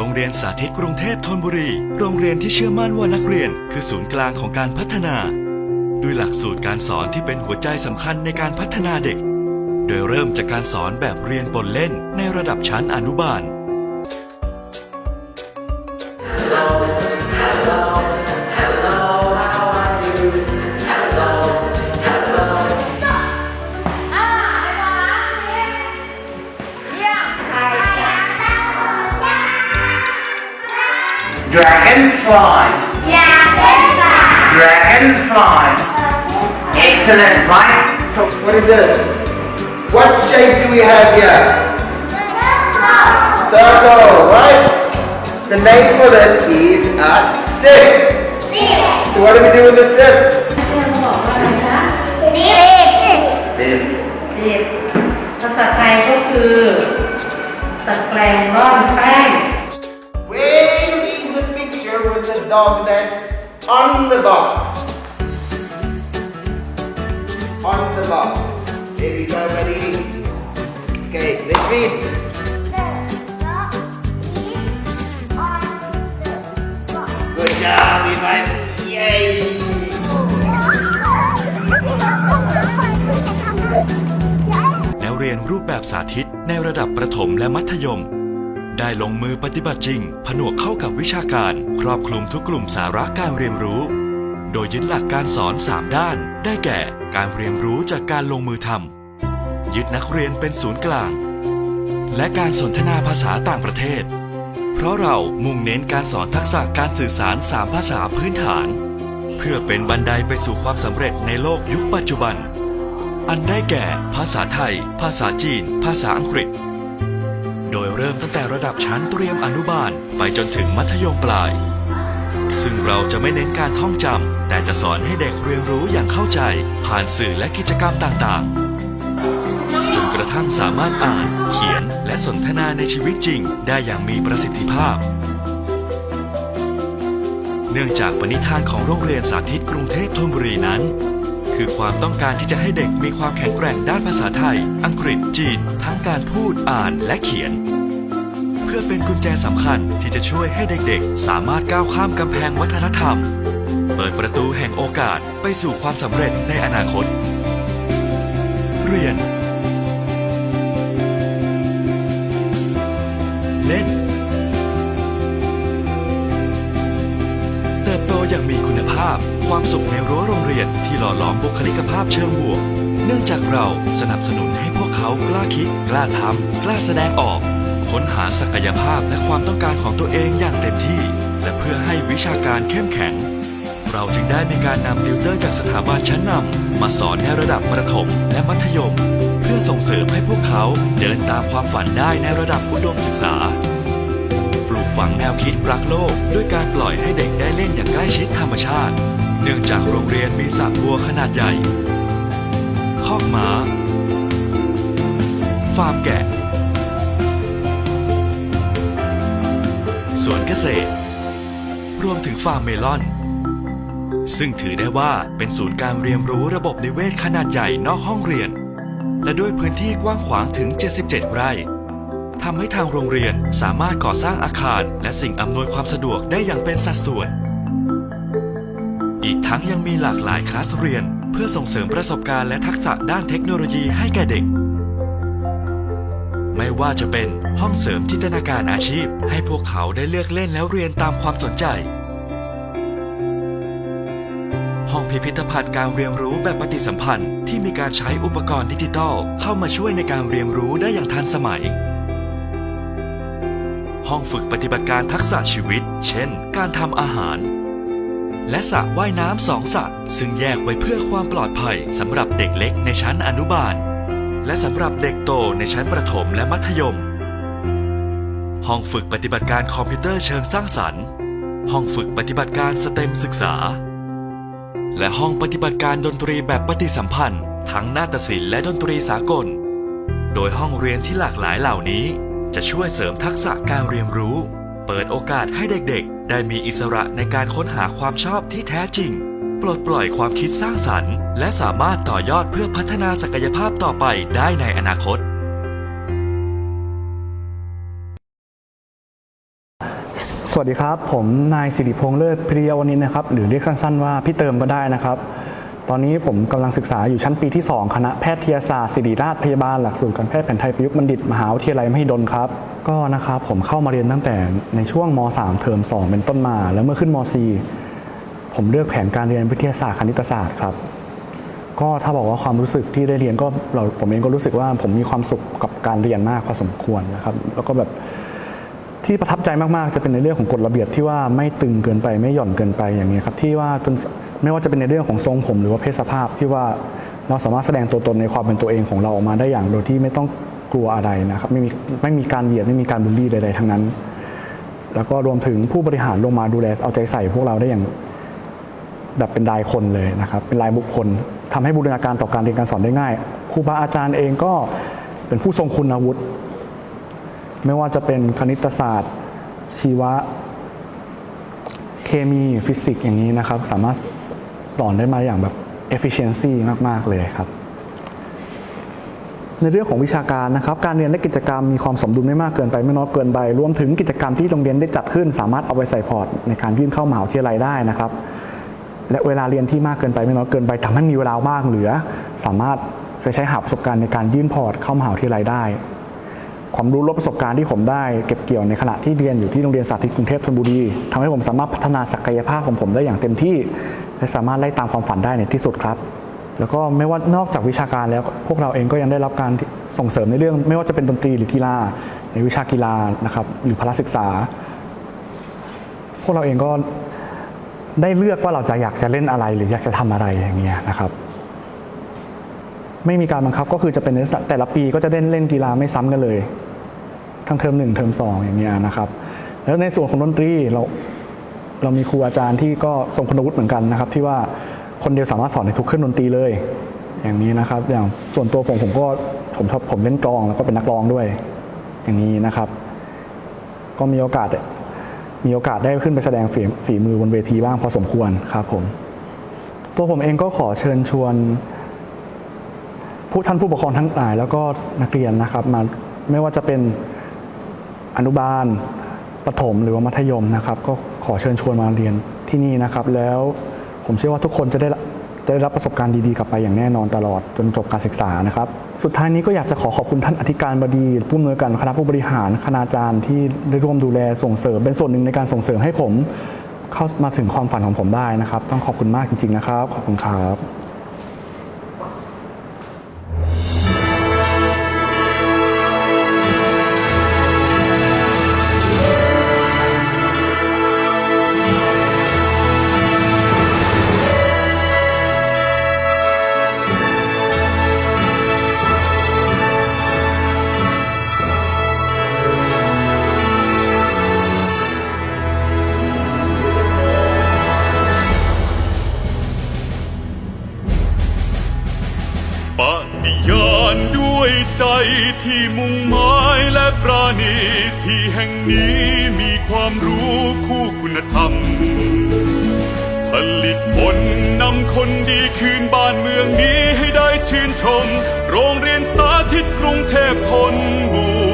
โรงเรียนสาธิตกรุงเทพธนบุรี โรงเรียนที่เชื่อมั่นว่านักเรียน คือศูนย์กลางของการพัฒนา ด้วยหลักสูตรการสอนที่เป็นหัวใจสำคัญในการพัฒนาเด็ก โดยเริ่มจากการสอนแบบเรียนบนเล่นในระดับชั้นอนุบาล Dragonfly. Dragonfly. Excellent, right? So what is this? What shape do we have here? Circle, right? The name for this is a sieve. So what do we do with the sieve? Sieve. สิบภาษาไทยก็คือตะแกรงร่อน the dog that's on the box? On the box. Here we go, buddy. Okay, let's read. Good job, Ivan. Yay! แล้วเรียนรูปแบบสาธิตในระดับประถมและมัธยม ได้ลงมือปฏิบัติจริง ผนวกเข้ากับวิชาการ ครอบคลุมทุกกลุ่มสาระการเรียนรู้ โดยยึดหลักการสอน 3 ด้าน ได้แก่ การเรียนรู้จากการลงมือทำยึดนักเรียนเป็นศูนย์กลาง และการสนทนาภาษาต่างประเทศ เพราะเรามุ่งเน้นการสอนทักษะการสื่อสาร 3 ภาษาพื้นฐาน เพื่อเป็นบันไดไปสู่ความสำเร็จในโลกยุคปัจจุบัน อันได้แก่ ภาษาไทย ภาษาจีน ภาษาอังกฤษ โดยเริ่มตั้งแต่ระดับชั้นเตรียมอนุบาล ไปจนถึงมัธยมปลาย ซึ่งเราจะไม่เน้นการท่องจำ แต่จะสอนให้เด็กเรียนรู้อย่างเข้าใจ ผ่านสื่อและกิจกรรมต่างๆ จนกระทั่งสามารถอ่าน เขียนและสนทนาในชีวิตจริง ได้อย่างมีประสิทธิภาพ เนื่องจากปณิธานของโรงเรียนสาธิตกรุงเทพธนบุรีนั้น คือความต้องการที่จะให้เด็กมีความแข็งแกร่งด้านภาษาไทย อังกฤษ จีน ทั้งการพูด อ่าน และเขียน เพื่อเป็นกุญแจสำคัญที่จะช่วยให้เด็กๆ สามารถก้าวข้ามกำแพงวัฒนธรรม เปิดประตูแห่งโอกาสไปสู่ความสำเร็จในอนาคต เรียน เล่น ตอย่างมีคุณภาพ ความสุขในรั้วโรงเรียนที่หล่อหลอมบุคลิกภาพเชิงบวก เนื่องจากเราสนับสนุนให้พวกเขากล้าคิด กล้าทำกล้าแสดงออก ค้นหาศักยภาพและความต้องการของตัวเองอย่างเต็มที่ และเพื่อให้วิชาการเข้มแข็ง เราจึงได้มีการนำติวเตอร์จากสถาบันชั้นนำมาสอนในระดับประถมและมัธยม เพื่อส่งเสริมให้พวกเขาเดินตามความฝันได้ในระดับอุดมศึกษา ฝังแนวคิดรักโลก ด้วยการปล่อยให้เด็กได้เล่นอย่างใกล้ชิดธรรมชาติ เนื่องจากโรงเรียนมีสระบัวขนาดใหญ่ คอกม้าฟาร์มแกะ สวนเกษตร รวมถึงฟาร์มเมลอน ซึ่งถือได้ว่าเป็นศูนย์การเรียนรู้ระบบนิเวศขนาดใหญ่นอกห้องเรียน และด้วยพื้นที่กว้างขวางถึง 77 ไร่ำให้ทางโรงเรียนสามารถก่อสร้างอาคาร และสิ่งอำนวยความสะดวกได้อย่างเป็นสัดส่วน อีกทั้งยังมีหลากหลายคลาสเรียน เพื่อส่งเสริมประสบการณ์และทักษะด้านเทคโนโลยีให้แก่เด็ก ไม่ว่าจะเป็นห้องเสริมจินตนาการอาชีพ ให้พวกเขาได้เลือกเล่นแล้วเรียนตามความสนใจ ห้องพิพิธภัณฑ์การเรียนรู้แบบปฏิสัมพันธ์ที่มีการใช้อุปกรณ์ดิจิทัลเข้ามาช่วยในการเรียนรู้ได้อย่างทันสมัย ห้องฝึกปฏิบัติการทักษะชีวิต เช่น การทำอาหาร และสระว่ายน้ำสองสระซึ่งแยกไว้เพื่อความปลอดภัยสำหรับเด็กเล็กในชั้นอนุบาล และสำหรับเด็กโตในชั้นประถมและมัธยม ห้องฝึกปฏิบัติการคอมพิวเตอร์เชิงสร้างสรรค์ ห้องฝึกปฏิบัติการสเต็มศึกษา และห้องปฏิบัติการดนตรีแบบปฏิสัมพันธ์ ทั้งนาฏศิลป์และดนตรีสากล โดยห้องเรียนที่หลากหลายเหล่านี้ จะช่วยเสริมทักษะการเรียนรู้ เปิดโอกาสให้เด็กๆ ได้มีอิสระในการค้นหาความชอบที่แท้จริง ปลดปล่อยความคิดสร้างสรรค์ และสามารถต่อยอดเพื่อพัฒนาศักยภาพต่อไปได้ในอนาคต สวัสดีครับ ผมนายสิริพงษ์เลิศพิริยาวนินทนะครับ หรือเรียกสั้น ๆ ว่าพี่เติมก็ได้นะครับ ตอนนี้ผมกำลังศึกษาอยู่ชั้นปีที่ 2 คณะแพทยศาสตร์ศิริราชพยาบาลหลักสูตรการแพทย์แผนไทยประยุกต์บัณฑิตมหาวิทยาลัยมหิดลครับ ก็นะครับผมเข้ามาเรียนตั้งแต่ในช่วงม .3 เทอม 2 เป็นต้นมา แล้วเมื่อขึ้นม .4 ผมเลือกแผนการเรียนวิทยาศาสตร์คณิตศาสตร์ครับ ก็ถ้าบอกว่าความรู้สึกที่ได้เรียนก็เราผมเองก็รู้สึกว่าผมมีความสุขกับการเรียนมากพอสมควรนะครับ แล้วก็แบบที่ประทับใจมากๆจะเป็นในเรื่องของกฎระเบียบที่ว่าไม่ตึงเกินไปไม่หย่อนเกินไปอย่างนี้ครับที่ว่าจน ไม่ว่าจะเป็นในเรื่องของทรงผมหรือว่าเพศสภาพที่ว่าเราสามารถแสดงตัวตนในความเป็นตัวเองของเราออกมาได้อย่างโดยที่ไม่ต้องกลัวอะไรนะครับไม่มีไม่มีการเหยียดไม่มีการบูลลี่ใดๆทั้งนั้น แล้วก็รวมถึงผู้บริหารลงมาดูแลเอาใจใส่พวกเราได้อย่างแบบเป็นรายคนเลยนะครับ เป็นรายบุคคลทำให้บูรณาการต่อการเรียนการสอนได้ง่ายครูบาอาจารย์เองก็เป็นผู้ทรงคุณวุฒิไม่ว่าจะเป็นคณิตศาสตร์ ชีวะ เคมีฟิสิกส์อย่างนี้นะครับ สามารถสอนได้มาอย่างแบบ efficiency มาก ๆ เลยครับ ในเรื่องของวิชาการนะครับ การเรียนและกิจกรรมมีความสมดุลไม่มากเกินไปไม่น้อยเกินไปรวมถึงกิจกรรมที่โรงเรียนได้จัดขึ้น สามารถเอาไปใส่พอร์ตในการยื่นเข้ามหาวิทยาลัยได้นะครับ และเวลาเรียนที่มากเกินไปไม่น้อยเกินไปทำให้มีเวลาว่างเหลือ สามารถไปใช้หาประสบการณ์ในการยื่นพอร์ตเข้ามหาวิทยาลัยได้ ความรู้และประสบการณ์ที่ผมได้เก็บเกี่ยวในขณะที่เรียนอยู่ที่โรงเรียนสาธิตกรุงเทพธนบุรีทำให้ผมสามารถพัฒนาศักยภาพของผมได้อย่างเต็มที่ และสามารถไล่ตามความฝันได้ในที่สุดครับ แล้วก็ไม่ว่านอกจากวิชาการแล้วพวกเราเองก็ยังได้รับการส่งเสริมในเรื่อง ไม่ว่าจะเป็นดนตรีหรือกีฬา ในวิชากีฬานะครับหรือพละศึกษา พวกเราเองก็ได้เลือกว่าเราจะอยากจะเล่นอะไรหรืออยากจะทำอะไรอย่างเงี้ยนะครับไม่มีการบังคับก็คือจะเป็นแต่ละปีก็จะเล่นเล่นกีฬาไม่ซ้ำกันเลย ทั้งเทอมหนึ่งเทอมสองอย่างเงี้ยนะครับ แล้วในส่วนของดนตรีเราเรามีครูอาจารย์ที่ก็ทรงคุณวุฒิเหมือนกันนะครับ ที่ว่าคนเดียวสามารถสอนในทุกเครื่องดนตรีเลย อย่างนี้นะครับ อย่างส่วนตัวผมผมก็ผมชอบผมเล่นกลองแล้วก็เป็นนักร้องด้วย อย่างนี้นะครับ ก็มีโอกาสมีโอกาสได้ขึ้นไปแสดงฝีฝีมือบนเวทีบ้างพอสมควรครับผม ตัวผมเองก็ขอเชิญชวนผู้ท่านผู้ปกครองทั้งหลาย แล้วก็นักเรียนนะครับมาไม่ว่าจะเป็น อนุบาลประถมหรือว่ามัธยมนะครับ ก็ขอเชิญชวนมาเรียนที่นี่นะครับ แล้วผมเชื่อว่าทุกคนจะได้รับจะได้รับประสบการณ์ดีๆกลับไปอย่างแน่นอนตลอดจนจบการศึกษานะครับ สุดท้ายนี้ก็อยากจะขอขอบคุณท่านอธิการบดีผู้อำนวยการคณะผู้บริหารคณาจารย์ที่ได้ร่วมดูแลส่งเสริมเป็นส่วนหนึ่งในการส่งเสริมให้ผมเข้ามาถึงความฝันของผมได้นะครับ ต้องขอบคุณมากจริง ๆนะครับ ขอบคุณครับ นี้มีความรู้คู่คุณธรรม ผลิตผลนำคนดีคืนบ้านเมืองนี้ให้ได้ชื่นชม โรงเรียนสาธิตกรุงเทพธนบุ